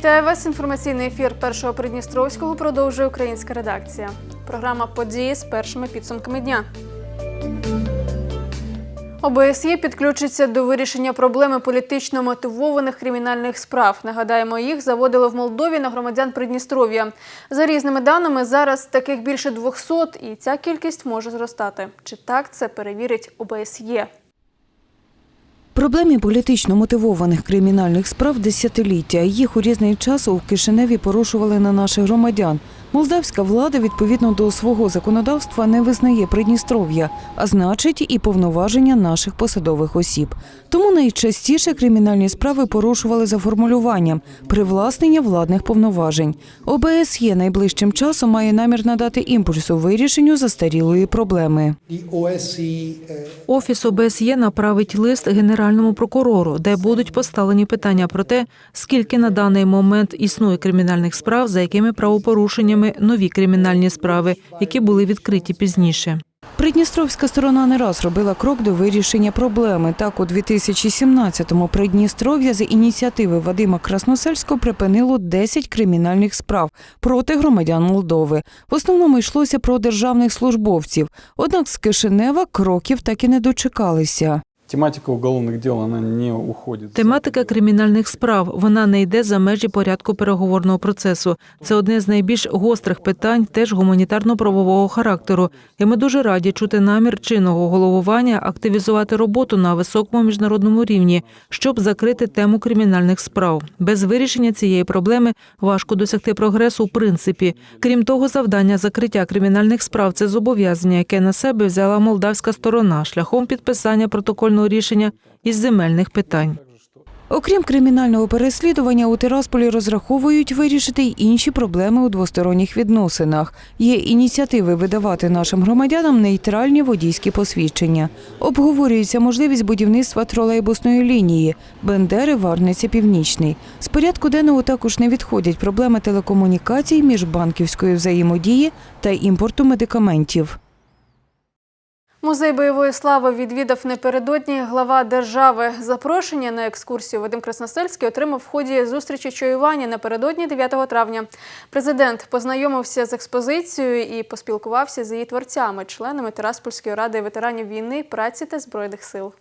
Вітаю вас. Інформаційний ефір першого Придністровського продовжує українська редакція. Програма події з першими підсумками дня. ОБСЄ підключиться до вирішення проблеми політично мотивованих кримінальних справ. Нагадаємо, їх заводили в Молдові на громадян Придністров'я. За різними даними, зараз таких більше 200, і ця кількість може зростати. Чи так це перевірить ОБСЄ? Проблемі політично мотивованих кримінальних справ десятиліття. Їх у різний час у Кишиневі порушували на наших громадян. Молдавська влада відповідно до свого законодавства не визнає Придністров'я, а значить і повноваження наших посадових осіб. Тому найчастіше кримінальні справи порушували за формулюванням привласнення владних повноважень. ОБСЄ найближчим часом має намір надати імпульсу вирішенню застарілої проблеми. Е, Офіс ОБСЄ направить лист генеральному прокурору, де будуть поставлені питання про те, скільки на даний момент існує кримінальних справ, за якими правопорушеннями нові кримінальні справи, які були відкриті пізніше. Придністровська сторона не раз робила крок до вирішення проблеми. Так, у 2017-му Придністров'я за ініціативи Вадима Красносельського припинило 10 кримінальних справ проти громадян Молдови. В основному йшлося про державних службовців. Однак з Кишинева кроків так і не дочекалися. Тематика уголовных дел, она не уходит. Тематика кримінальних справ вона не йде за межі порядку переговорного процесу. Це одне з найбільш гострих питань, теж гуманітарно-правового характеру. І ми дуже раді чути намір чинного головування активізувати роботу на високому міжнародному рівні, щоб закрити тему кримінальних справ. Без вирішення цієї проблеми важко досягти прогресу. В принципі, крім того, завдання закриття кримінальних справ це зобов'язання, яке на себе взяла молдавська сторона шляхом підписання протокольного рішення із земельних питань. Окрім кримінального переслідування, у Тирасполі розраховують вирішити й інші проблеми у двосторонніх відносинах. Є ініціативи видавати нашим громадянам нейтральні водійські посвідчення. Обговорюється можливість будівництва тролейбусної лінії Бендери Варниця Північний. З порядку денного також не відходять проблеми телекомунікацій, міжбанківської взаємодії та імпорту медикаментів. Музей бойової слави відвідав напередодні глава держави. Запрошення на екскурсію Вадим Красносельський отримав в ході зустрічі чаювання напередодні 9 травня. Президент познайомився з експозицією і поспілкувався з її творцями, членами Тираспольської ради ветеранів війни, праці та збройних сил.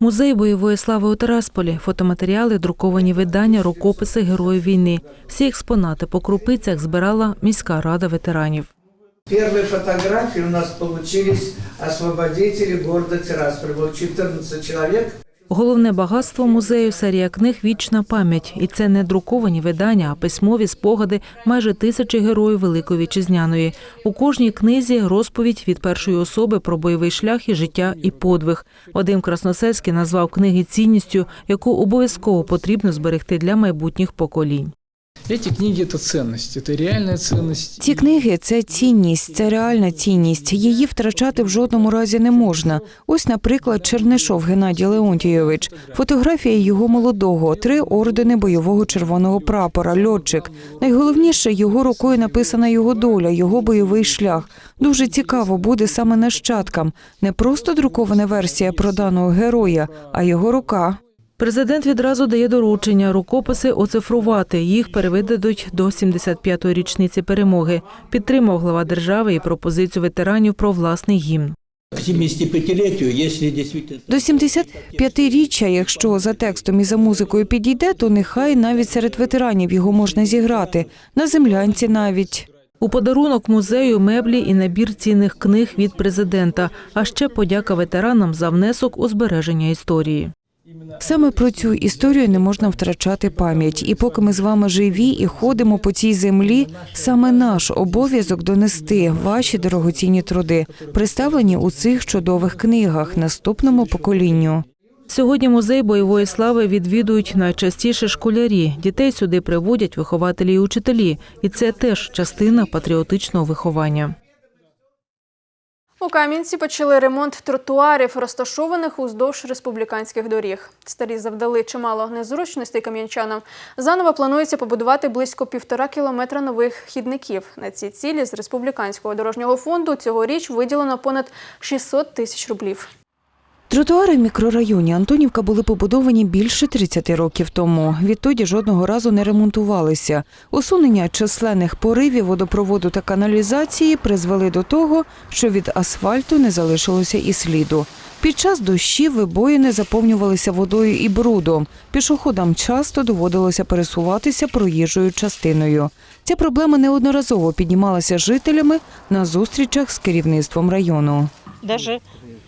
Музей бойової слави у Тарасполі, фотоматеріали, друковані видання, рукописи героїв війни. Всі експонати по крупицях збирала міська рада ветеранів. Первые фотографии у нас получились освободители города Тирасполь. Было 14 человек. Головне багатство музею серія книг Вічна пам'ять. І це не друковані видання, а письмові спогади майже тисячі героїв Великої Вітчизняної. У кожній книзі розповідь від першої особи про бойовий шлях і життя і подвиг. Вадим Красносельський назвав книги цінністю, яку обов'язково потрібно зберегти для майбутніх поколінь. Эти книги – это ценность, это реальная ценность. Ці книги це цінність, це реальна цінність. Її втрачати в жодному разі не можна. Ось, наприклад, Чернишов Геннадій Леонтійович. Фотографія його молодого, три ордени бойового червоного прапора, льотчик. Найголовніше його рукою написана його доля, його бойовий шлях. Дуже цікаво буде саме нащадкам. Не просто друкована версія про даного героя, а його рука. Президент відразу дає доручення рукописи оцифрувати. Їх переведуть до 75-ї річниці перемоги. Підтримав глава держави і пропозицію ветеранів про власний гімн. К 75-летию. До 75-річчя, якщо за текстом і за музикою підійде, то нехай навіть серед ветеранів його можна зіграти. На землянці навіть. У подарунок музею меблі і набір цінних книг від президента, а ще подяка ветеранам за внесок у збереження історії. Саме про цю історію не можна втрачати пам'ять. І поки ми з вами живі і ходимо по цій землі, саме наш обов'язок донести ваші дорогоцінні труди, представлені у цих чудових книгах наступному поколінню. Сьогодні музей бойової слави відвідують найчастіше школярі. Дітей сюди приводять вихователі і учителі, і це теж частина патріотичного виховання. У Кам'янці почали ремонт тротуарів, розташованих уздовж республіканських доріг. Старі завдали чимало незручностей кам'янчанам. Заново планується побудувати близько півтора кілометра нових хідників. На ці цілі з республіканського дорожнього фонду цьогоріч виділено понад 600 тисяч рублів. Тротуари в мікрорайоні Антонівка були побудовані більше 30 років тому. Відтоді жодного разу не ремонтувалися. Усунення численних поривів водопроводу та каналізації призвели до того, що від асфальту не залишилося і сліду. Під час дощів вибоїни заповнювалися водою і брудом. Пішоходам часто доводилося пересуватися проїжджою частиною. Ця проблема неодноразово піднімалася жителями на зустрічах з керівництвом району. Даже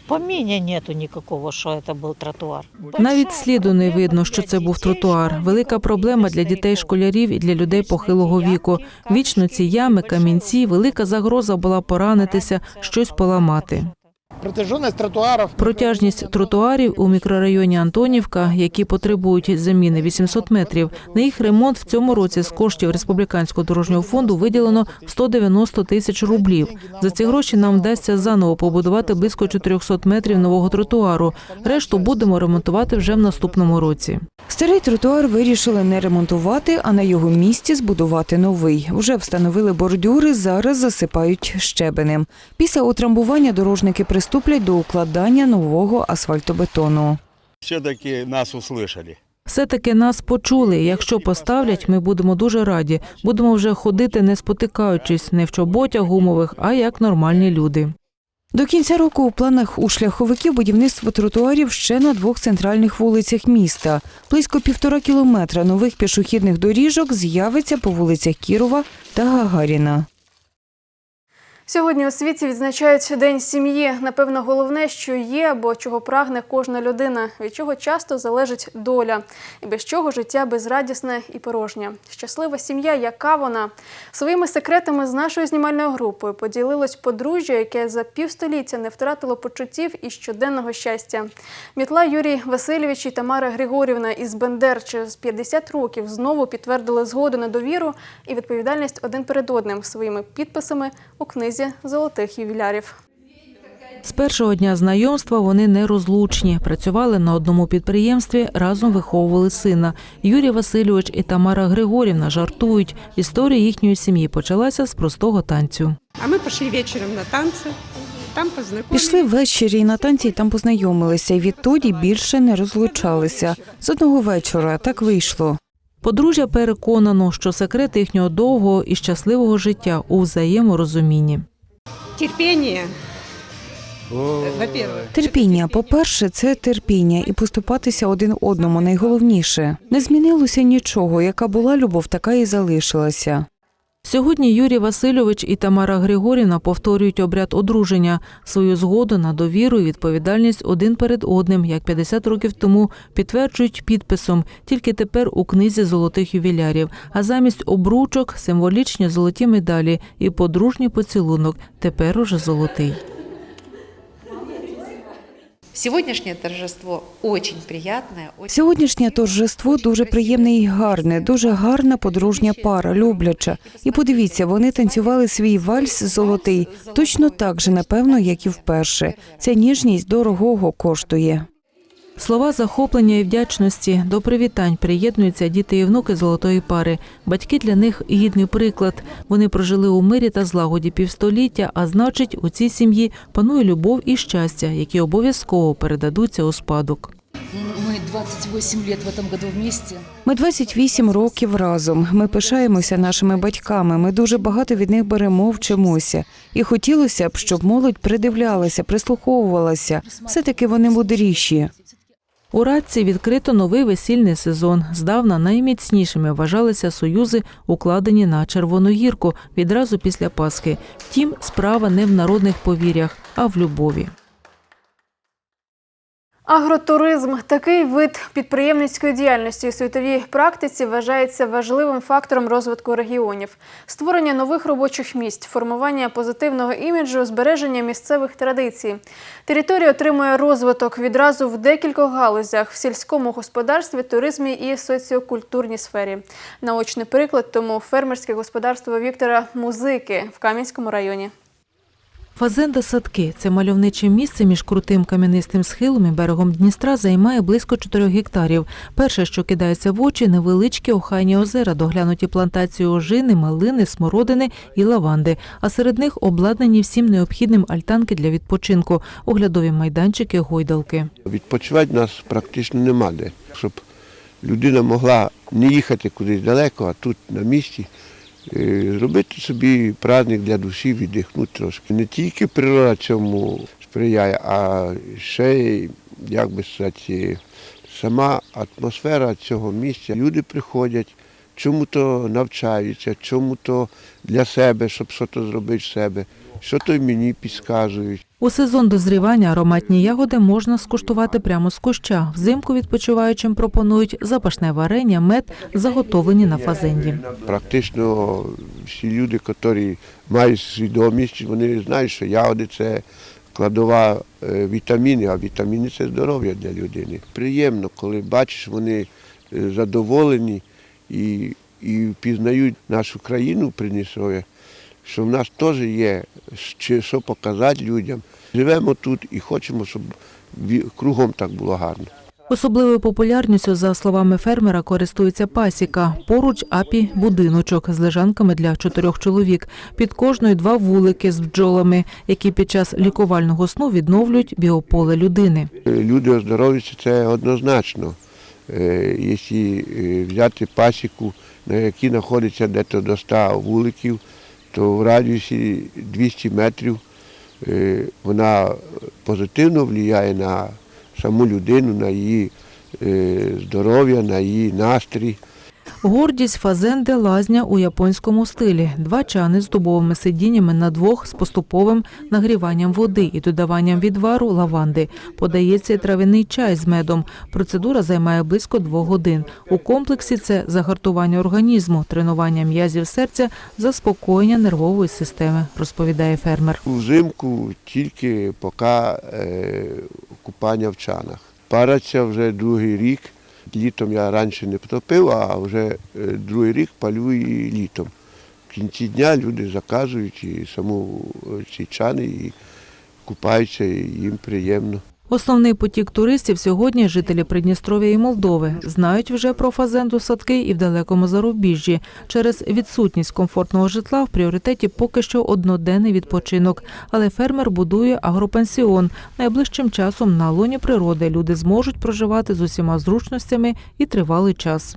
поминя нету нікакого, що це був тротуар. Навіть сліду не видно, що це був тротуар. Велика проблема для дітей, школярів і для людей похилого віку. Вічно ці ями, камінці, велика загроза була поранитися, щось поламати. Протяженность тротуаров Протяжність тротуарів у мікрорайоні Антонівка, які потребують заміни 800 метрів. На їх ремонт в цьому році з коштів республіканського дорожнього фонду виділено 190 тисяч рублів. За ці гроші нам вдасться заново побудувати близько 400 метрів нового тротуару. Решту будемо ремонтувати вже в наступному році. Старий тротуар вирішили не ремонтувати, а на його місці збудувати новий. Вже встановили бордюри, зараз засипають щебенем. Після утрамбування дорожники приступлять до укладання нового асфальтобетону. все-таки нас услышали. Все-таки нас почули. Якщо поставлять, ми будемо дуже раді. Будемо вже ходити, не спотикаючись, не в чоботях гумових, а як нормальні люди. До кінця року у планах у шляховиків будівництво тротуарів ще на двох центральних вулицях міста. Близько півтора кілометра нових пішохідних доріжок з'явиться по вулицях Кірова та Гагаріна. Сьогодні у світі відзначають День сім'ї. Напевно, головне, що є, або чого прагне кожна людина, від чого часто залежить доля, і без чого життя безрадісне і порожнє. Щаслива сім'я, яка вона своїми секретами з нашою знімальною групою поділилось подружжя, яке за півстоліття не втратило почуттів і щоденного щастя. Мітла Юрій Васильович і Тамара Григорівна із Бендер через 50 років знову підтвердили згоду на довіру і відповідальність один перед одним своїми підписами у книзі золотих ювілярів. З першого дня знайомства вони нерозлучні. Працювали на одному підприємстві, разом виховували сина. Юрій Васильович і Тамара Григорівна жартують. Історія їхньої сім'ї почалася з простого танцю. А мы пошли вечером на танцы. Там познакомились. Пішли ввечері на танці і там познайомилися. і Відтоді більше не розлучалися. З одного вечора так вийшло. Подружжя переконано, що секрет їхнього довгого і щасливого життя у взаєморозумінні. Терпіння. Терпіння, по-перше, це терпіння і поступатися один одному найголовніше. Не змінилося нічого. Яка була любов, така і залишилася. Сьогодні Юрій Васильович і Тамара Григорівна повторюють обряд одруження, свою згоду на довіру і відповідальність один перед одним, як 50 років тому підтверджують підписом, тільки тепер у книзі золотих ювілярів. А замість обручок символічні золоті медалі і подружній поцілунок, тепер уже золотий. Сегодняшнее торжество очень приємне. Сьогоднішнє торжество дуже приємне і гарне, дуже гарна подружня пара, любляча. І подивіться, вони танцювали свій вальс золотий, точно так же, напевно, як і вперше. Ця ніжність дорогого коштує. Слова захоплення і вдячності до привітань приєднуються діти і внуки золотої пари. Батьки для них гідний приклад. Вони прожили у мирі та злагоді півстоліття, а значить, у цій сім'ї панує любов і щастя, які обов'язково передадуться у спадок. Мы 28 лет в этом году вместе. Ми 28 років разом. Ми пишаємося нашими батьками. Ми дуже багато від них беремо, вчимося. І хотілося б, щоб молодь придивлялася, прислуховувалася. Все таки вони мудріші. У Радці відкрито новий весільний сезон. Здавна найміцнішими вважалися союзи, укладені на Червону гірку відразу після Пасхи. Втім, справа не в народних повір'ях, а в любові. Агротуризм такий вид підприємницької діяльності у світовій практиці вважається важливим фактором розвитку регіонів, створення нових робочих місць, формування позитивного іміджу, збереження місцевих традицій. Територія отримує розвиток відразу в декількох галузях в сільському господарстві, туризмі і соціокультурній сфері. Наочний приклад тому фермерське господарство Віктора Музики в Кам'янському районі. Фазенда садки це мальовниче місце між крутим кам'янистим схилом і берегом Дністра займає близько 4 гектарів. Перше, що кидається в очі, невеличкі охайні озера, доглянуті плантації ожини, малини, смородини і лаванди. А серед них обладнані всім необхідним альтанки для відпочинку, оглядові майданчики, гойдалки. Відпочивати нас практично нема де, щоб людина могла не їхати кудись далеко, а тут на місці. Е, Зробити собі праздник для душі, віддихнути трошки. Не тільки природа цьому сприяє, а ще, як би сказати, сама атмосфера цього місця. Люди приходять, чому-то навчаються, чому-то для себе, щоб щось зробити в себе, що то й мені підказують. У сезон дозрівання ароматні ягоди можна скуштувати прямо з куща. Взимку відпочиваючим пропонують запашне варення, мед, заготовлені на фазенді. Практично всі люди, які мають свідомість, вони знають, що ягоди це складова е, вітаміни, а вітаміни це здоров'я для людини. Приємно, коли бачиш, вони е, задоволені і, і впізнають нашу країну Придністров'я, що в нас теж є що показати людям. Живемо тут і хочемо, щоб кругом так було гарно. Особливою популярністю, за словами фермера, користується пасіка. Поруч апі будиночок з лежанками для чотирьох чоловік. Під кожною два вулики з бджолами, які під час лікувального сну відновлюють біополе людини. Люди оздоровлюються це однозначно. Е, Якщо е, взяти пасіку, на якій знаходиться десь до 100 вуликів, то в радіусі 200 метрів е, вона позитивно впливає на саму людину, на її е, здоров'я, на її настрій. Гордість фазенди лазня у японському стилі. Два чани з дубовими сидіннями на двох з поступовим нагріванням води і додаванням відвару лаванди. Подається травяний чай з медом. Процедура займає близько двох годин. У комплексі це загартування організму, тренування м'язів серця, заспокоєння нервової системи, розповідає фермер. Взимку тільки поки е, купання в чанах. Параться вже другий рік. Літом я раніше не потопив, а вже е, другий рік палю і літом. В кінці дня люди заказують і саму ці чани і купаються, і їм приємно. Основний потік туристів сьогодні жителі Придністров'я і Молдови знають вже про фазенду садки і в далекому зарубіжжі. Через відсутність комфортного житла в пріоритеті поки що одноденний відпочинок. Але фермер будує агропансіон. Найближчим часом на лоні природи люди зможуть проживати з усіма зручностями і тривалий час.